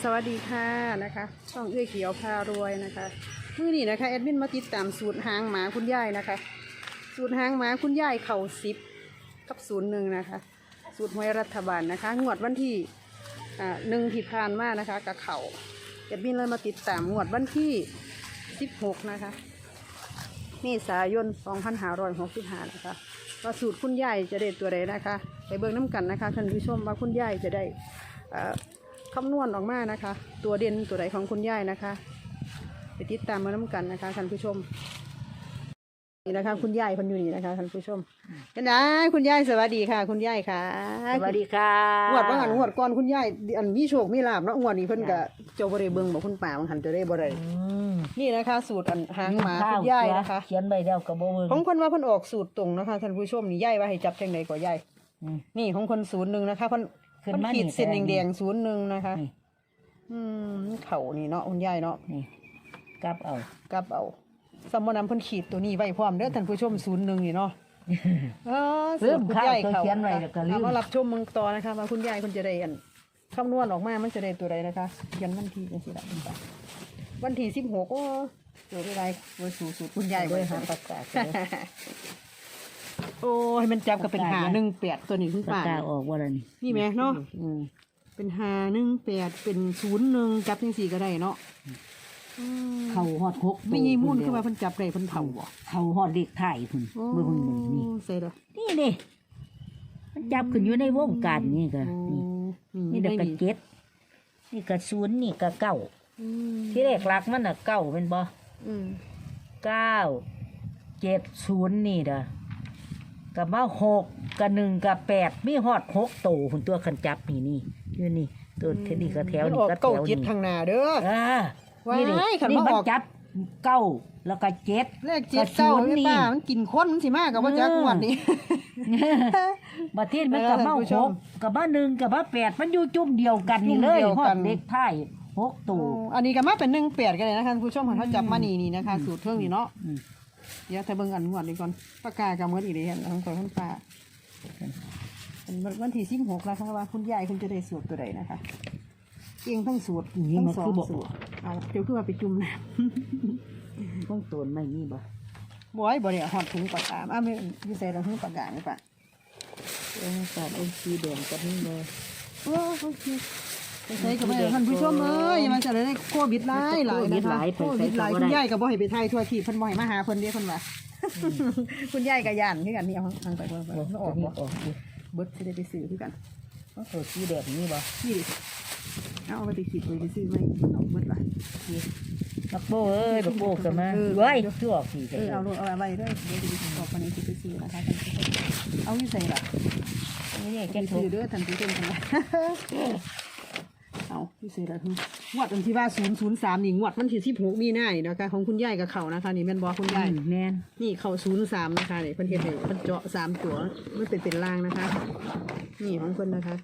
สวัสดีค่ะนะคะ ช่องเอื้อเขียวพารวยนะคะมื่อนี้นะคะแอดมินมาติดตามสูตรหางหมาคุณยายนะคะ สูตรหางหมาคุณยายเข่าสิบกับศูนย์หนึ่งนะคะ สูตรหวยรัฐบาลนะคะ งวดวันที่อ่าหนึ่งที่ผ่านมานะคะกับเข่าแอดมินเลยมาติดตามงวดวันที่สิบหกนะคะเมษายนสองพันห้าร้อยหกสิบห้านะคะว่าสูตรคุณยายจะได้ตัวใดนะคะ ไปเบิ่งน้ำกันนะคะท่านผู้ชมว่าคุณยายจะได้อ่อ คำนวณออกมานะคะ ตัวเด่นตัวใดของคุณยายนะคะ ไปติดตามมาน้ำกันนะคะท่านผู้ชม นี่นะคะ คุณยายคนอยู่นี่นะคะท่านผู้ชมกันนะคุณยายสวัสดีค่ะ คุณยายค่ะสวัสดีค่ะงวดว่าหันงวดก่อนคุณยายอันมีโชคมีลาบเนาะงวดนี้เพิ่นก็เจ้าบ่ได้เบิ่งบอกคุณป่าบางหันจะได้บ่ได้อืมนี่นะคะ สูตรอันหางหมาคุณยายนะคะเขียนใบเดียวกับโบเวิงของคนว่าเพิ่นออกสูตรตรงนะคะท่านผู้ชมนี่ยายว่าให้จับจังไดก็ยายอืมนี่ของคนศูนย์หนึ่งนะคะเพิ่น ขึ้นเพิ่นมาขีดนี่เส้นแต่แดงๆศูนย์หนึ่งนะคะ นี่อืมเขานี่เนาะคุณยายเนาะนี่กลับเอา กลับเอาสมมนำเพิ่นขีดตัวนี้ไว้พร้อมเด้อท่านผู้ชมศูนย์หนึ่งนี่เนาะเออลืมคุณข้าวยายตัวเขาเขียนไว้แล้วก็ลืเอามมารับชมเมืองต่อนะคะว่าคุณยายคนจะได้อันคำนวณออกมามันจะได้ตัวใดนะคะเขียนวันที่จังซี่ล่ะวันที่สิบหกโอ้ตัวได้ไรโอ้ยสูสูตรคุณยายด้ไว้วยค่ะหาปากกาเลย โอ้ยมันจับก็เป็นหาหนึ่งแปดตัวนี้คุณปากป้า กาออกว่าอะไรนี่นี่ไหมเนาะ อืมเป็นหาหนึ่งแปดเป็นศูนย์หนึ่งจับจังสี่ก็ได้เนาะอืมเขาฮอดหกไม่ยีมุ่นตัวคือว่าเพิ่นจับได้เพิ่นเผาบ่เขาฮอดเด็กไทยคุณโอ้เบิ่งนี่นี่ใส่ละนี่นี่มันจับขึ้นอยู่ในวงการนี่ก็นี่ นี่เด็กกระเจ็ด นี่กระศูนย์นี่กระเก้าอืมที่แรกหลักมันน่ะเก้าเป็นบ่อืมเก้าเจ็ดศูนย์นี่เด้อ กับมาหกกับหนึ่งกับแปดมีฮอดหกโตคุณตัวขันจับนี่นี่อยู่นี่ตัวเทนี่ก็แถวมันนี่ออกก็แถเก้าวเจ็ดนี่ข้างหน้าเด้อ อ่าว้ายนี่ดิขันนี่มามันออก จับเก้าแล้วก็เจ็ด เลขเจ็ดเก้ากับศูนย์นี่ นี่ป้ามันกินคนมันสิมากกับว่าจักงวดนี้ บัดทีมันกับมาเออท่านผู้ชหมกกับมาหนึ่งกับมาแปดมันอยู่จุ่มเดียวกันนี่เลยจุ่มเดียวฮอกัดนเด็กไทยหกโตโอ้อันนี้ก็มาเป็นหนึ่งแปดกันเลยนะคะท่านผู้ชมเขาจับมานี่นี่นะคะ สูตรเครื่องนี่เนาะอืม เดี๋ยวถ้าเบิ่งอันงวดนี้ก่อนปากกากับเมื่ออีกเลยเห็นของของคุณป้าเป็นวันที่สิบหกแล้วค่ะว่าคุณยายคุณจะได้สูตรตัวใดนะคะเองทั้งสูตรนี่ทั้งมันสองคือบอกสูตรเอาเดี๋ยวคือว่าไปจุ่มน้ำต้องตนไม่มีบ่บอยบ่ได้หอดถุงปากกาอ้าไม่อยู่ใส่เราถุงปากกานี่ปะเออการเอ็นซีแดงกับนี่เลยโอ้โอเคไป ใส่กับแม่ท่านผู้ชมเอ้ยอย่ามาจะได้โควิดหลายหลายนะคะโควิดหลายคุณยายก็บ่ให้ไปไทยทั่วที่เพิ่นบ่ให้มาหาเพิ่นเด้เพิ่นว่าคุณยายก็ย่านคือกันนี่เอาทางไปเพิ่นโอ้มันออออกกนี่บ่ออกดิเบิดสิได้ไปซื้อคือกันมันตัวสีแดงนี่บ่นี่ดิเอาเอาไปติดขีดไปซื้อไหมเอาเบิดล่ะบักโบ้เอ้ยบักโบ้กันมาเออเว้ยคือออกสีเออเอาโลดเอาไว้เด้อเดี๋ยวจะไปบอกวันนี้สิไปซื้อนะคะท่านผู้ชมเอาอยู่ใส่ล่ะนี่เนี่ยไปแกถูซื้อกเด้อท่านผู้ชมกันนะเอา พี่เสร็จแล้วงวดวันที่ว่าศูนย์ศูนย์สามนี่งวดวันที่สิบหกมีหน้านี่นะคะ ของคุณยายกับเขานะคะ นี่แม่นบอคุณยายแมนนี่เขาศูนย์สามนะคะนี่เพิ่นเฮ็ดให้เพิ่นเจาะสามตัวมันเป็นเป็นรางนะคะ นี่ของเพิ่นนะคะ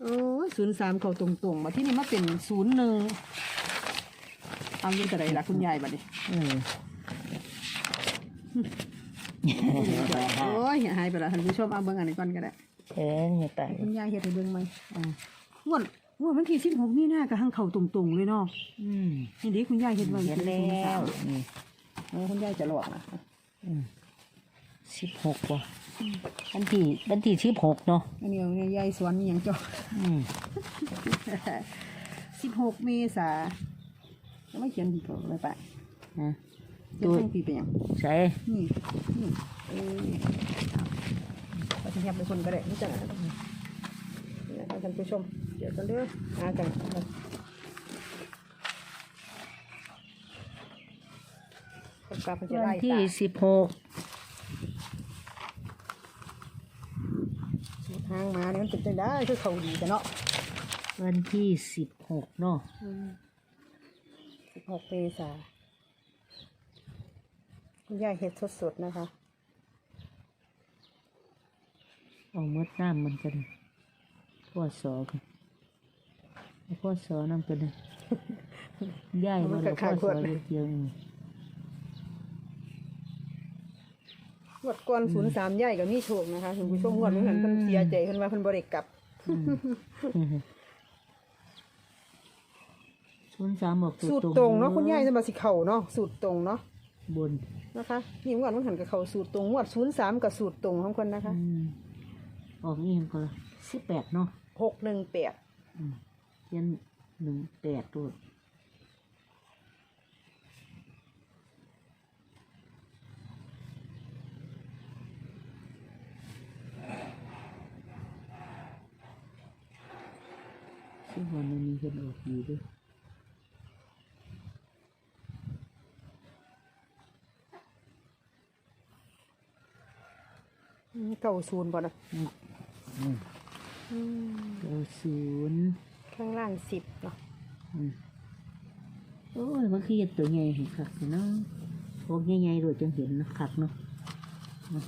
โอ้ศูนย์สามเขาตรงๆมาที่นี่มาเป็นศูนย์หนึ่งเอาเงินกระไรล่ะคุณยายบัดนี้เออโอ้ยหายไปแล้วท่านผู้ชมเอาเบิ่งอันนี้ก่อนก็ได้เอ้ยเนี่ยตายคุณยายเฮ็ดให้เบิ่งไหมอ่างวดง วดวันที่สิบหกมีหน้ากับหังเขาตรงๆเลยเนาะอืมนี่ดิคุณยายเห็นว่าเห็นแล้วนี่เออคุณยายจะหลอกนะสิบหกว่ะวันที่วันที่สิบหกเนาะอันนี้เอายายสวนนี่ยังจออืมสิบหกเมษาแล้วไม่เขียนผิดเลยปะนะเขียนทั้งปีเป็นหยังใช่นี่นี่เออเอาไปเทียบเป็นคนก็ได้ไม่จังนะนี่นะคะท่านผู้ชมเดี๋ยวกันเด้อหากันคนกลับมันจะวันไล่ที่ตาสิบหกสูตรหางหมาเนี่ยมันเป็นจังได้คือเขาดีกันเนาะวันที่สิบหกเนาะสิบหกเมษาคุณยายเห็ดสดๆนะคะเอามดน้ำมันกันพ่อสอกันเอา พ่อสอนำกันเลยย่ายมันเอาพ่อสอเยอะงวดก่อนศูนย์สามย่ายกับมีโชคนะคะคุณผู้ชมงวดเหมือนกันเพิ่นเสียใจเพิ่นว่าเพิ่นบริกลับๆศูนย์สามบอกสูตรตรงเนาะคุณยายจะมาสิเข่าเนาะสูตรตรงเนาะบนนะคะนี่งวดมันหันกับเข่าสูตรตรงงวดศูนย์สามกับสูตรตรงของคนนะคะอืมออกนี่ก็สิบแปดเนาะหกหนึ่งแปดอืมเขียนหนึ่งแปดตัวซึ่งวันนี้เห็นออกดีด้วยเก่าศูนย์บ่นะอืมอืมอืมเก้าศูนย์ ข้างล่างสิบเนาะอืมโอ้ยมันคือเห็นตัวใหญ่เห็นคักเนาะพวกใหญ่ๆด้วยจังเห็นเนาะคักเนาะอืม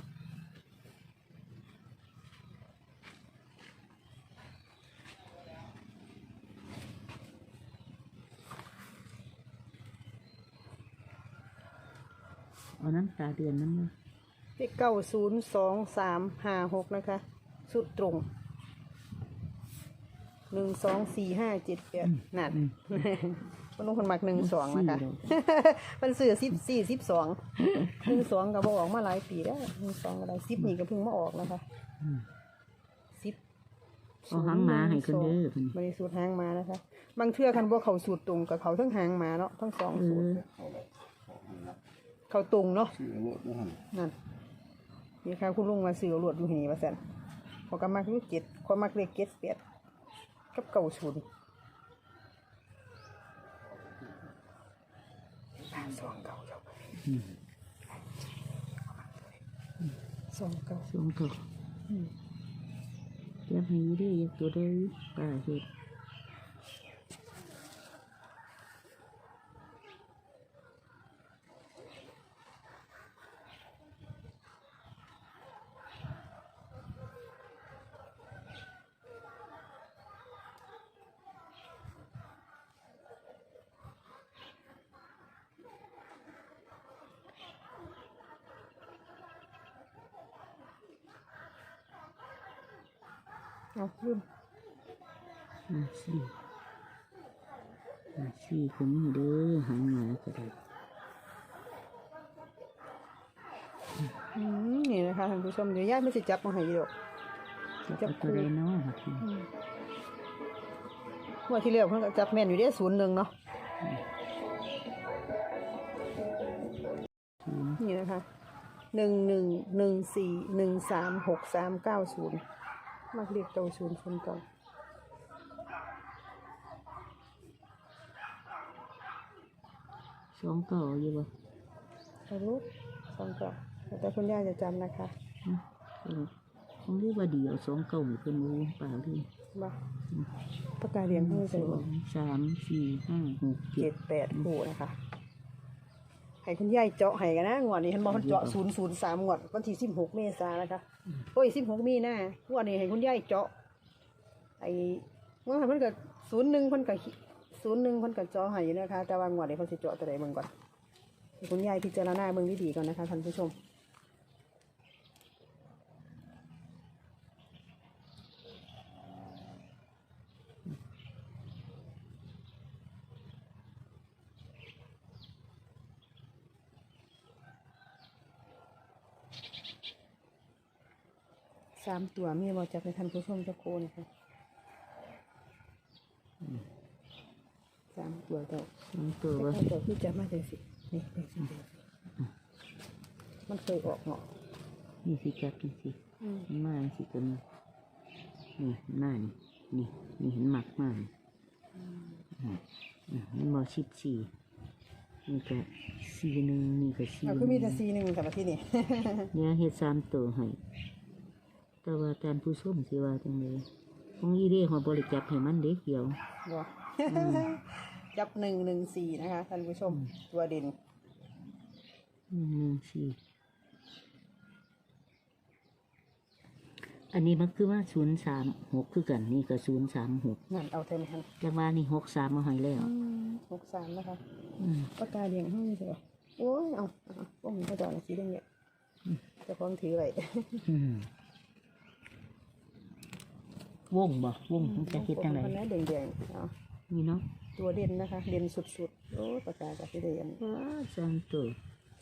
เอาน้ำตาเดือนนั้นมาเลขเก้าศูนย์สองสามห้าหกนะคะสูตรตรง หนึ่งสองสี่ห้าเจ็ดแปดนั่นอืมคนนู้นคนมักหนึ่งสองนะคะสี่ดอกมันเสือสิบสี่สิบสองหนึ่งสองก็บออกมาหลายปีแล้วหนึ่งสองก็ได้สิบนี่ก็เพิ่งมาออกนะคะอืมสิบเอาหางหมาให้คนเด้อเพิ่นบริสูตรหางหมานะคะ บางเทื่อคันบ่เขาสูตรตรงกับเขาทั้งหางหมาเนาะทั้งสองเอสูตรอเขาตรงเนาะชื่อรถนะฮะนั่นนี่ค่ะคุณลุงมาซื้อเอารวดอยู่นี่ว่าซั่นพอก็มักอยู่เจ็ดความมักเลขเจ็ดแปด กับเก่าศูนย์สองเก่าเจ้าไปอืมสองเก่าสองตัวอืมเก็บให้อยู่เด้ออยากตัวได้ป้าเฮ็ด เอาลืมห้าสี่ห้าสี่ก็มีเด้อหางหมาก็ได้อืมนี่นะคะท่านผู้ชมเดี๋ยวย่าไม่สิจับมาให้อยู่ดอกจะเอาตัวใดเนาะว่าที่เรียกเพิ่นก็จับแม่นอยู่ได้ศูนย์หนึ่งเนาะนี่นะคะหนึ่งหนึ่งหนึ่งสี่หนึ่งสามหกสามเก้าศูนย์ มักเรียกเก้าศูนย์คนก่อนสองเก่าอยู่บ่เอารู้สองก่อนแต่คุณย่าจะจำนะคะฮะเออคงรู้ว่าเดียวสองเก่าเพิ่นรู้เปล่าเลยบ้าประกาศเรียนให้สใส่อหมดงสามสี่ห้าหกเจ็เจ็ดดแปดคู่นะคะให้คุณยายเจาะให้กันนะงวดนี้เห็นบอกมันเจาะศูนย์ศูนย์สามงวดวันที่สิบหกเมษายนนะคะ โอ้ยสิบหกมีหน้าวันนี้ให้คุณยายเจาะ ไอ้งวดมันก็ศูนย์หนึ่งเพิ่นกับศูนย์หนึ่งเพิ่นก็เจาะให้อยู่นะคะ แต่ว่างวดนี้เพิ่นสิเจาะตัวใดเบิ่งก่อนคุณยายพิจารณาเบิ่งดีๆก่อนนะคะท่านผู้ชม สามตัวมีบอจากในท่านผู้ชมจะโคนะคะสามตัวเจ้าสองตัวแต่บ่ข้าเจ้าคือจะมาจังสินี่จังสิจังสิมันเคยออกเนาะนี่สิจับจังสิอืมมาจังสิตัวนี้นี่หน้านี่นี่นี่เห็นหมักมากอ่าอ่านี่มอชิบสี่นี่ก็สี่หนึ่งนี่ก็สี่เอาคือมีแต่ซีหนึ่งแต่ละที่นี่เนี่ยเฮ็ดสามตัวให้ แต่ว่าการผู้ส้มสิว่าจังเลยของอีเด้หัวบริจับให้มันเด็กเดียวบ่จับหนึ่งหนึ่งสี่นะคะท่านผู้ชมตัวเด่นหนึ่งหนึ่งสี่อันนี้มันคือว่าศูนย์สามหกคือกันนี่ก็ศูนย์สามหกนั่นเอาเต็มทันจังว่านี่หกสามมาให้แล้วหกสามนะคะอืมปากกาเลี้ยงให้ใช่ป่ะโอ้ยเอาเอาพวกมันก็จอดสีแดงเนี่ยเจะพร้าขอมถือไว้อืม วงบ่วงมันจะคิดจังไงมันนะแดงๆเอานี่เนาะตัวเด่นนะคะเด่นสุดๆโอ้ปากกากับพี่เด่นว้าสองตัว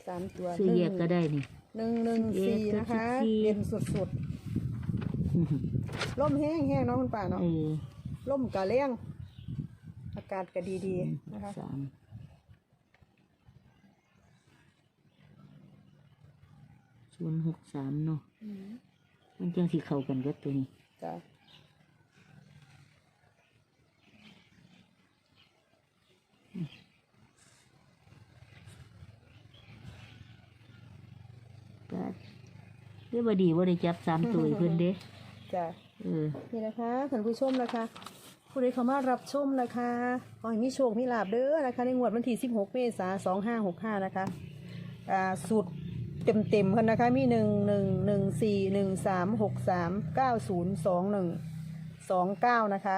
สามตัวซื้อแยกก็ได้นี่หนึ่งหนึ่งสี่นะคะเอ็ดกับสิบสี่เด่นสุดๆล่มแห้งแห้งๆเนาะคุณป่าเนาะเออล่มกะเลี้ยงอากาศก็ดีๆนะคะสามศูนย์หกสามเนาะมันจังสิเข้ากันกับตัวนี้จ้ะ ก็เรียกว่าดีว่าได้จับสามตัวให้เพิ่นเด้จ้ะเออนี่นะคะท่านผู้ชมนะคะ ผู้ใดเข้ามารับชมนะคะขอให้มีโชคมีลาบเด้อนะคะ ในงวดวันที่16 เมษายน2565 นะคะอ่าสูตรเต็มเต็มๆกันนะคะ มี 1 1 1 4 1 3 6 3 9 0 2 1 2 9 นะคะ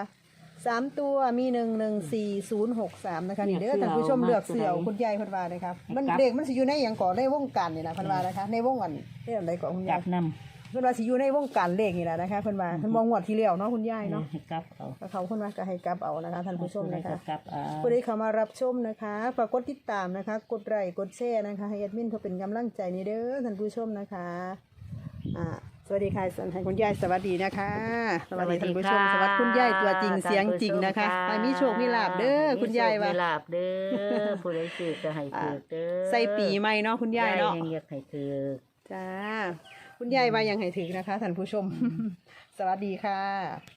สามตัวมีหนึ่งหนึ่งสี่ศูนย์หกสามนะคะนี่เด้อท่านผู้ชมเลือกเสือเอาคุณยายเพันวาเลยครับมันเด็กมันสิอยู่ในอย่างก่อนในวงการนี่นะเพันวานะคะ ในวงกันเรื่องอะไรก่อนคุณกยาลัยบนเพิ่นว่าสิอยู่ในวงการเลขนี่แหละนะคะเพิ่นว่าเพิ่นมองงวดที่แล้วเนาะคุณยายำเนาะให้กลับเอาก็เขาเพิ่นว่าก็ให้กลับเอานะคะท่านผู้ชมนะคะกลับเอาผู้ใดเข้ามารับชมนะคะฝากกดติดตามนะคะ กดไลค์กดแชร์นะคะให้แอดมินเขาเป็นกำลังใจนี่เด้อท่านผู้ชมนะคะอ่า สวัสดีค่ะสันทานคุณยายสวัสดีนะคะ สวัสดีท่านผู้ชมสวัสดีคุณยายตัวจริงเสียงจริงนะคะไปมีโชคมีลาบเด้อคุณยายว่ามีลาบเด้อผู้ใดซื้อก็ให้ถือเด้อใส่ปีใหม่เนาะคุณยายเนาะยังอยากให้ถือจ้าคุณยายว่ายังให้ถึงนะคะท่านผู้ชม สวัสดีค่ะ